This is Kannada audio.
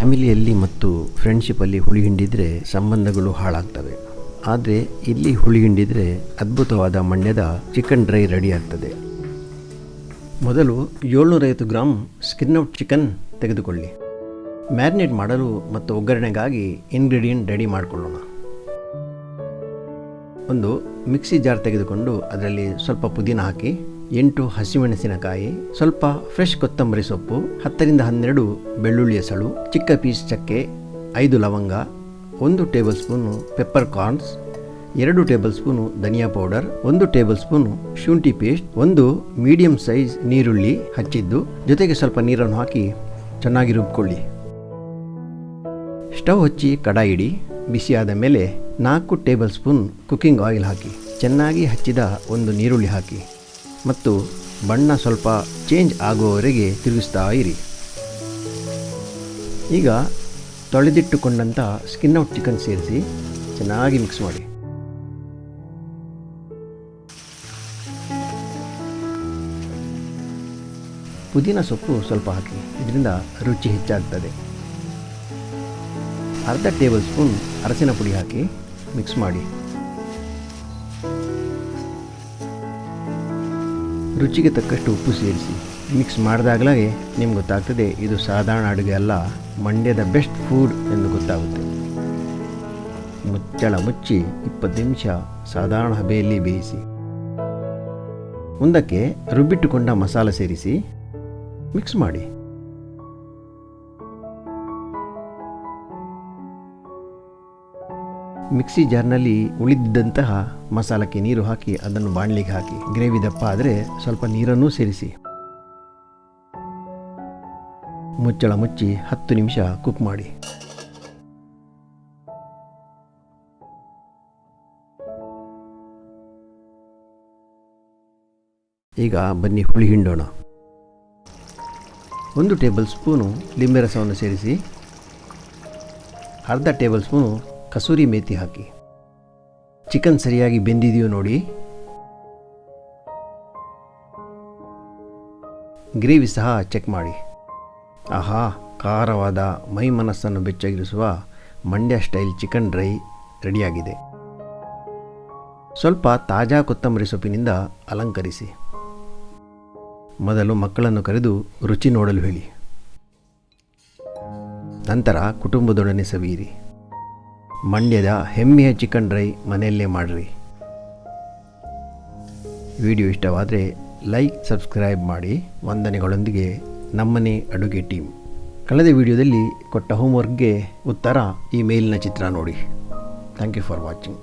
ಫ್ಯಾಮಿಲಿಯಲ್ಲಿ ಮತ್ತು ಫ್ರೆಂಡ್ಶಿಪ್ಪಲ್ಲಿ ಹುಳಿ ಹಿಂಡಿದರೆ ಸಂಬಂಧಗಳು ಹಾಳಾಗ್ತವೆ. ಆದರೆ ಇಲ್ಲಿ ಹುಳಿ ಹಿಂಡಿದರೆ ಅದ್ಭುತವಾದ ಮಂಡ್ಯದ ಚಿಕನ್ ಡ್ರೈ ರೆಡಿ ಆಗ್ತದೆ. ಮೊದಲು ಏಳ್ನೂರೈವತ್ತು ಗ್ರಾಮ್ ಸ್ಕಿನ್ ಔಟ್ ಚಿಕನ್ ತೆಗೆದುಕೊಳ್ಳಿ. ಮ್ಯಾರಿನೇಟ್ ಮಾಡಲು ಮತ್ತು ಒಗ್ಗರಣೆಗಾಗಿ ಇಂಗ್ರೀಡಿಯೆಂಟ್ ರೆಡಿ ಮಾಡಿಕೊಳ್ಳೋಣ. ಒಂದು ಮಿಕ್ಸಿ ಜಾರ್ ತೆಗೆದುಕೊಂಡು ಅದರಲ್ಲಿ ಸ್ವಲ್ಪ ಪುದೀನ ಹಾಕಿ ಎಂಟು ಹಸಿಮೆಣಸಿನಕಾಯಿ, ಸ್ವಲ್ಪ ಫ್ರೆಶ್ ಕೊತ್ತಂಬರಿ ಸೊಪ್ಪು, ಹತ್ತರಿಂದ ಹನ್ನೆರಡು ಬೆಳ್ಳುಳ್ಳಿ ಎಸಳು ಚಿಕ್ಕ ಪೀಸ್ ಚಕ್ಕೆ ಐದು ಲವಂಗ, ಒಂದು ಟೇಬಲ್ ಸ್ಪೂನು ಪೆಪ್ಪರ್ ಕಾರ್ನ್ಸ್ ಎರಡು ಟೇಬಲ್ ಸ್ಪೂನು ಧನಿಯಾ ಪೌಡರ್ ಒಂದು ಟೇಬಲ್ ಸ್ಪೂನು ಶುಂಠಿ ಪೇಸ್ಟ್ ಒಂದು ಮೀಡಿಯಂ ಸೈಜ್ ನೀರುಳ್ಳಿ ಹಚ್ಚಿದ್ದು, ಜೊತೆಗೆ ಸ್ವಲ್ಪ ನೀರನ್ನು ಹಾಕಿ ಚೆನ್ನಾಗಿ ರುಬ್ಕೊಳ್ಳಿ. ಸ್ಟವ್ ಹಚ್ಚಿ ಕಡಾಯಿ ಇಡಿ ಬಿಸಿಯಾದ ಮೇಲೆ ನಾಲ್ಕು ಟೇಬಲ್ ಸ್ಪೂನ್ ಕುಕ್ಕಿಂಗ್ ಆಯಿಲ್ ಹಾಕಿ, ಚೆನ್ನಾಗಿ ಹಚ್ಚಿದ ಒಂದು ನೀರುಳ್ಳಿ ಹಾಕಿ. ಮತ್ತು ಬಣ್ಣ ಸ್ವಲ್ಪ ಚೇಂಜ್ ಆಗುವವರೆಗೆ ತಿರುಗಿಸ್ತಾ ಇರಿ. ಈಗ ತೊಳೆದಿಟ್ಟುಕೊಂಡಂಥ ಸ್ಕಿನ್ ಔಟ್ ಚಿಕನ್ ಸೇರಿಸಿ ಚೆನ್ನಾಗಿ ಮಿಕ್ಸ್ ಮಾಡಿ. ಪುದೀನ ಸೊಪ್ಪು ಸ್ವಲ್ಪ ಹಾಕಿ, ಇದರಿಂದ ರುಚಿ ಹೆಚ್ಚಾಗ್ತದೆ. ಅರ್ಧ ಟೇಬಲ್ ಸ್ಪೂನ್ ಅರಸಿನ ಪುಡಿ ಹಾಕಿ ಮಿಕ್ಸ್ ಮಾಡಿ. ರುಚಿಗೆ ತಕ್ಕಷ್ಟು ಉಪ್ಪು ಸೇರಿಸಿ. ಮಿಕ್ಸ್ ಮಾಡಿದಾಗಲೇ ನಿಮ್ಗೆ ಗೊತ್ತಾಗ್ತದೆ, ಇದು ಸಾಧಾರಣ ಅಡುಗೆ ಅಲ್ಲ, ಮಂಡ್ಯದ ಬೆಸ್ಟ್ ಫುಡ್ ಎಂದು ಗೊತ್ತಾಗುತ್ತೆ. ಮುಚ್ಚಳ ಮುಚ್ಚಿ ಇಪ್ಪತ್ತು ನಿಮಿಷ ಸಾಧಾರಣ ಹಬೆಯಲ್ಲಿ ಬೇಯಿಸಿ. ಮುಂದಕ್ಕೆ ರುಬ್ಬಿಟ್ಟುಕೊಂಡ ಮಸಾಲ ಸೇರಿಸಿ. ಮಿಕ್ಸ್ ಮಾಡಿ. ಮಿಕ್ಸಿ ಜಾರ್ನಲ್ಲಿ ಉಳಿದಿದ್ದಂತಹ ಮಸಾಲಕ್ಕೆ ನೀರು ಹಾಕಿ, ಅದನ್ನು ಬಾಣಲಿಗೆ ಹಾಕಿ ಗ್ರೇವಿ ದಪ್ಪ ಆದರೆ ಸ್ವಲ್ಪ ನೀರನ್ನೂ ಸೇರಿಸಿ. ಮುಚ್ಚಳ ಮುಚ್ಚಿ ಹತ್ತು ನಿಮಿಷ ಕುಕ್ ಮಾಡಿ. ಈಗ ಬನ್ನಿ ಹುಳಿ ಹಿಂಡೋಣ. ಒಂದು ಟೇಬಲ್ ಸ್ಪೂನು ಲಿಂಬೆ ರಸವನ್ನು ಸೇರಿಸಿ, ಅರ್ಧ ಟೇಬಲ್ ಸ್ಪೂನು ಕಸೂರಿ ಮೇತಿ ಹಾಕಿ. ಚಿಕನ್ ಸರಿಯಾಗಿ ಬೆಂದಿದೆಯೋ ನೋಡಿ. ಗ್ರೇವಿ ಸಹ ಚೆಕ್ ಮಾಡಿ. ಆಹಾ, ಖಾರವಾದ ಮೈ ಮನಸ್ಸನ್ನು ಬೆಚ್ಚಗಿರಿಸುವ ಮಂಡ್ಯ ಸ್ಟೈಲ್ ಚಿಕನ್ ಡ್ರೈ ರೆಡಿಯಾಗಿದೆ. ಸ್ವಲ್ಪ ತಾಜಾ ಕೊತ್ತಂಬರಿ ಸೊಪ್ಪಿನಿಂದ ಅಲಂಕರಿಸಿ. ಮೊದಲು ಮಕ್ಕಳನ್ನು ಕರೆದು ರುಚಿ ನೋಡಲು ಹೇಳಿ. ನಂತರ ಕುಟುಂಬದೊಡನೆ ಸವಿಯಿರಿ. ಮಂಡ್ಯದ ಹೆಮ್ಮೆಯ ಚಿಕನ್ ಡ್ರೈ ಮನೆಯಲ್ಲೇ ಮಾಡಿರಿ. ವಿಡಿಯೋ ಇಷ್ಟವಾದರೆ ಲೈಕ್ ಸಬ್ಸ್ಕ್ರೈಬ್ ಮಾಡಿ. ವಂದನೆಗಳೊಂದಿಗೆ ನಮ್ಮನೆ ಅಡುಗೆ ಟೀಮ್ ಕಳೆದ ವಿಡಿಯೋದಲ್ಲಿ ಕೊಟ್ಟ ಹೋಮ್ವರ್ಕ್ಗೆ ಉತ್ತರ ಈ ಮೇಲಿನ ಚಿತ್ರ ನೋಡಿ. Thank you for watching